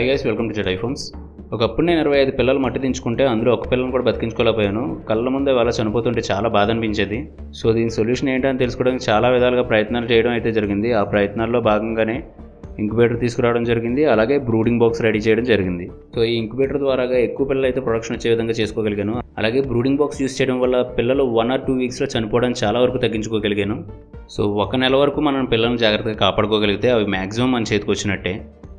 Hi guys welcome to Z iPhones ఒకప్పుడు నేను ఇరవై ఐదు పిల్లలు మట్టి దించుకుంటే అందులో ఒక పిల్లని కూడా బతికించుకోలేకపోయాను. కళ్ళ ముందే వాళ్ళ చనిపోతుంటే చాలా బాధ అనిపించేది. సో దీని సొల్యూషన్ ఏంటని తెలుసుకోవడానికి చాలా విధాలుగా ప్రయత్నాలు చేయడం అయితే జరిగింది. ఆ ప్రయత్నాల్లో భాగంగానే ఇంక్యుబేటర్ తీసుకురావడం జరిగింది. అలాగే బ్రూడింగ్ బాక్స్ రెడీ చేయడం జరిగింది. సో ఈ ఇంక్యుబేటర్ ద్వారాగా ఎక్కువ పిల్లలు అయితే ప్రొడక్షన్ వచ్చే విధంగా చేసుకోగలిగాను. అలాగే బ్రూడింగ్ బాక్స్ యూస్ చేయడం వల్ల పిల్లలు వన్ ఆర్ టూ వీక్స్లో చనిపోవడం చాలా వరకు తగ్గించుకోగలిగాను. సో ఒక నెల వరకు మనం పిల్లలను జాగ్రత్తగా కాపాడుకోగలిగితే అవి మ్యాక్సిమం మన చేతికి వచ్చినట్టే.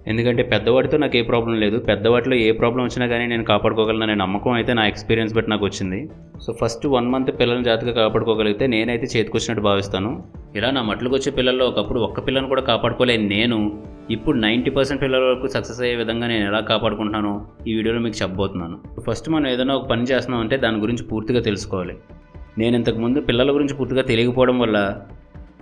ఎందుకంటే పెద్దవాటితో నాకు ఏ ప్రాబ్లం లేదు. పెద్దవాటిలో ఏ ప్రాబ్లం వచ్చినా కానీ నేను కాపాడుకోగలననే నమ్మకం అయితే నా ఎక్స్పీరియన్స్ బట్టి నాకు వచ్చింది. సో ఫస్ట్ వన్ మంత్ పిల్లల్ని జాగ్రత్తగా కాపాడుకోగలిగితే నేనైతే చేతికొచ్చినట్టు భావిస్తాను. ఇలా నా మట్లకు వచ్చే పిల్లల్లో ఒకప్పుడు ఒక్క పిల్లని కూడా కాపాడుకోలేని నేను ఇప్పుడు నైంటీ పర్సెంట్ పిల్లల వరకు సక్సెస్ అయ్యే విధంగా నేను ఎలా కాపాడుకుంటున్నానో ఈ వీడియోలో మీకు చెప్పబోతున్నాను. ఫస్ట్ మనం ఏదైనా ఒక పని చేస్తున్నాం అంటే దాని గురించి పూర్తిగా తెలుసుకోవాలి. నేను ఇంతకుముందు పిల్లల గురించి పూర్తిగా తెలియకపోవడం వల్ల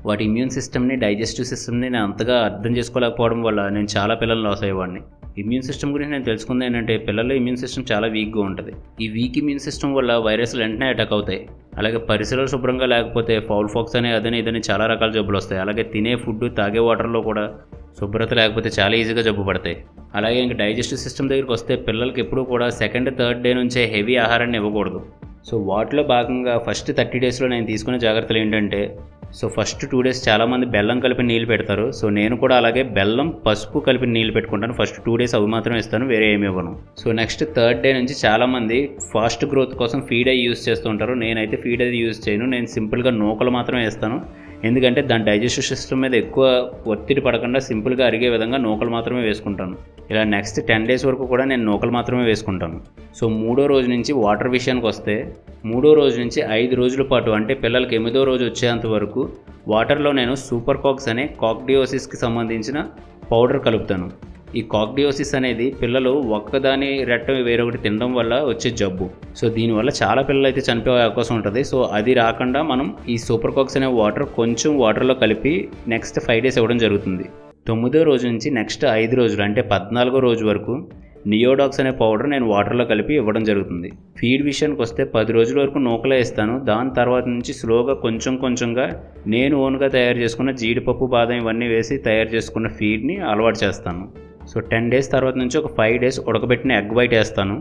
వాటి ఇమ్యూన్ సిస్టమ్ని డైజెస్టివ్ సిస్టమ్ని నేను అంతగా అర్థం చేసుకోలేకపోవడం వల్ల నేను చాలా పిల్లలు లాస్ అయ్యేవాడిని. ఇమ్యూన్ సిస్టమ్ గురించి నేను తెలుసుకుంది ఏంటంటే పిల్లల్లో ఇమ్యూన్ సిస్టమ్ చాలా వీక్గా ఉంటుంది. ఈ వీక్ ఇమ్యూన్ సిస్టమ్ వల్ల వైరస్లు వెంటనే అటాక్ అవుతాయి. అలాగే పరిసరాలు శుభ్రంగా లేకపోతే ఫౌల్ ఫాక్స్ అనే అదని ఇదని చాలా రకాల జబ్బులు వస్తాయి. అలాగే తినే ఫుడ్ తాగే వాటర్లో కూడా శుభ్రత లేకపోతే చాలా ఈజీగా జబ్బు పడతాయి. అలాగే ఇంకా డైజెస్టివ్ సిస్టమ్ దగ్గరికి వస్తే పిల్లలకి ఎప్పుడూ కూడా సెకండ్ థర్డ్ డే నుంచే హెవీ ఆహారాన్ని ఇవ్వకూడదు. సో వాటిలో భాగంగా ఫస్ట్ థర్టీ డేస్లో నేను తీసుకునే జాగ్రత్తలు ఏంటంటే సో ఫస్ట్ టూ డేస్ చాలామంది బెల్లం కలిపి నీళ్ళు పెడతారు. సో నేను కూడా అలాగే బెల్లం పసుపు కలిపి నీళ్ళు పెట్టుకుంటాను. ఫస్ట్ టూ డేస్ అవి మాత్రమే ఇస్తాను వేరే ఏమి ఇవ్వను. సో నెక్స్ట్ థర్డ్ డే నుంచి చాలామంది ఫాస్ట్ గ్రోత్ కోసం ఫీడ్ అయ్యి యూస్ చేస్తూ ఉంటారు. నేనైతే ఫీడ్ అది యూస్ చేయను. నేను సింపుల్గా నూకలు మాత్రమే వేస్తాను. ఎందుకంటే దాని డైజెస్టివ్ సిస్టమ్ మీద ఎక్కువ ఒత్తిడి పడకుండా సింపుల్గా అరిగే విధంగా నూకలు మాత్రమే వేసుకుంటాను. ఇలా నెక్స్ట్ టెన్ డేస్ వరకు కూడా నేను నూకలు మాత్రమే వేసుకుంటాను. సో మూడో రోజు నుంచి వాటర్ విషయానికి వస్తే మూడో రోజు నుంచి ఐదు రోజుల పాటు అంటే పిల్లలకి ఎనిమిదో రోజు వచ్చేంత వరకు వాటర్లో నేను సూపర్ కాక్స్ అనే కాక్డియోసిస్కి సంబంధించిన పౌడర్ కలుపుతాను. ఈ కాక్డియోసిస్ అనేది పిల్లలు ఒక్కదాని రెట్ట వేరొకటి తినడం వల్ల వచ్చే జబ్బు. సో దీనివల్ల చాలా పిల్లలు అయితే చనిపోయే అవకాశం ఉంటుంది. సో అది రాకుండా మనం ఈ సూపర్ కాక్స్ అనే వాటర్ కొంచెం వాటర్లో కలిపి నెక్స్ట్ ఫైవ్ డేస్ ఇవ్వడం జరుగుతుంది. తొమ్మిదో రోజు నుంచి నెక్స్ట్ ఐదు రోజులు అంటే పద్నాలుగో రోజు వరకు నియోడాక్స్ అనే పౌడర్ నేను వాటర్లో కలిపి ఇవ్వడం జరుగుతుంది. ఫీడ్ విషయానికి వస్తే పది రోజుల వరకు నూకలే ఇస్తాను. దాని తర్వాత నుంచి స్లోగా కొంచెం కొంచెంగా నేను ఓన్గా తయారు చేసుకున్న జీడిపప్పు బాదం ఇవన్నీ వేసి తయారు చేసుకున్న ఫీడ్ని అలవాటు చేస్తాను. సో టెన్ డేస్ తర్వాత నుంచి ఒక ఫైవ్ డేస్ ఉడకబెట్టిన ఎగ్ వైట్ వేస్తాను.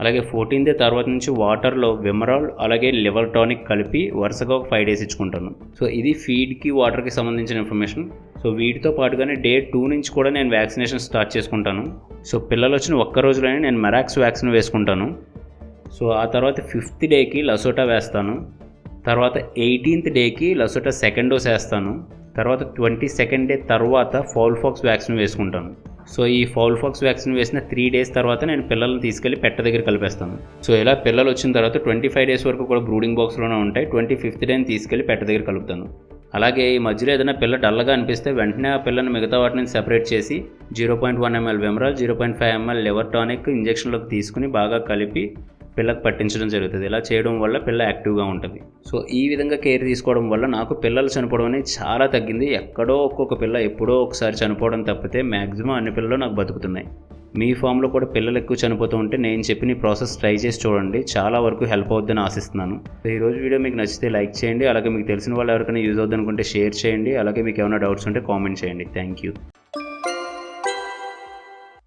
అలాగే ఫోర్టీన్ డే తర్వాత నుంచి వాటర్లో విమరాల్ అలాగే లివర్ టానిక్ కలిపి వరుసగా ఒక ఫైవ్ డేస్ ఇచ్చుకుంటాను. సో ఇది ఫీడ్కి వాటర్కి సంబంధించిన ఇన్ఫర్మేషన్. సో వీటితో పాటుగానే డే టూ నుంచి కూడా నేను వ్యాక్సినేషన్ స్టార్ట్ చేసుకుంటాను. సో పిల్లలు వచ్చిన ఒక్క రోజులోనే నేను మెరాక్స్ వ్యాక్సిన్ వేసుకుంటాను. సో ఆ తర్వాత ఫిఫ్త్ డేకి లసోటా వేస్తాను. తర్వాత ఎయిటీన్త్ డేకి లసోటా సెకండ్ డోస్ వేస్తాను. తర్వాత ట్వంటీ సెకండ్ డే తర్వాత ఫౌల్ ఫాక్స్ వ్యాక్సిన్ వేసుకుంటాను. సో ఈ ఫౌల్ ఫాక్స్ వ్యాక్సిన్ వేసిన త్రీ డేస్ తర్వాత నేను పిల్లల్ని తీసుకెళ్ళి పెట్ట దగ్గర కలిపేస్తాను. సో ఇలా పిల్లలు వచ్చిన తర్వాత ట్వంటీ ఫైవ్ డేస్ వరకు కూడా బ్రూడింగ్ బాక్స్లోనే ఉంటాయి. ట్వంటీ ఫిఫ్త్ డేని తీసుకెళ్ళి పెట్ట దగ్గర కలుపుతాను. అలాగే ఈ మధ్యలో ఏదైనా పిల్ల డల్లగా అనిపిస్తే వెంటనే ఆ పిల్లని మిగతా వాటిని సెపరేట్ చేసి zero point one ml Vimeral zero point five ml liver tonic ఇంజెక్షన్లోకి తీసుకుని బాగా కలిపి పిల్లకు పట్టించడం జరుగుతుంది. ఇలా చేయడం వల్ల పిల్ల యాక్టివ్గా ఉంటుంది. సో ఈ విధంగా కేర్ తీసుకోవడం వల్ల నాకు పిల్లలు చనిపోవడం అనేది చాలా తగ్గింది. ఎక్కడో ఒక్కొక్క పిల్ల ఎప్పుడో ఒకసారి చనిపోవడం తప్పితే మ్యాక్సిమం అన్ని పిల్లలు నాకు బతుకుతున్నాయి. మీ ఫామ్లో కూడా పిల్లలు ఎక్కువ చనిపోతూ ఉంటే నేను చెప్పిన ప్రాసెస్ ట్రై చేసి చూడండి. చాలా వరకు హెల్ప్ అవుద్దని ఆశిస్తున్నాను. ఈరోజు ఈ రోజు వీడియో మీకు నచ్చితే లైక్ చేయండి. అలాగే మీకు తెలిసిన వాళ్ళు ఎవరికైనా యూజ్ అవుద్ది అనుకుంటే షేర్ చేయండి. అలాగే మీకు ఏమైనా డౌట్స్ ఉంటే కామెంట్ చేయండి. Thank you